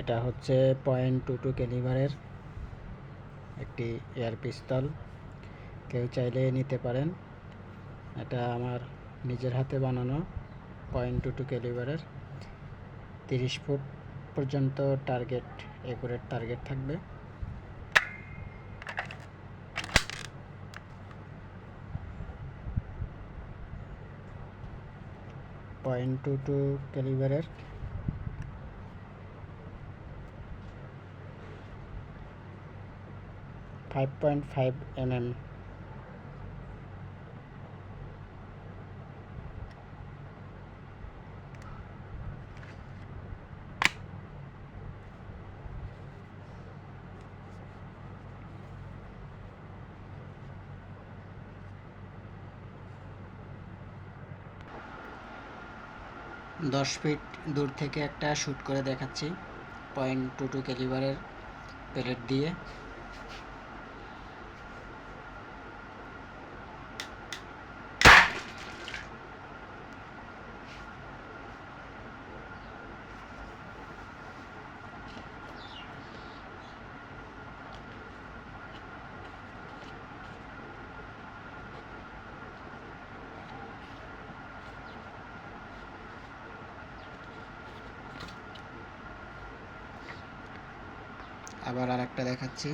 এটা হচ্ছে point two two ক্যালিভারের একটি এয়ার পিস্তল কেউ চাইলে নিতে পারেন। এটা আমার নিজের হাতে বানানো পয়েন্ট টু টু ক্যালিভারের তিরিশ ফুট পর্যন্ত টার্গেট একুরেট টার্গেট থাকবে। Point two two ক্যালিভারের five point five M M দশ ফিট দূর থেকে একটা শ্যুট করে দেখাচ্ছি। পয়েন্ট টু টু ক্যালিভারের প্লেট দিয়ে। আবার আর একটা দেখাচ্ছি।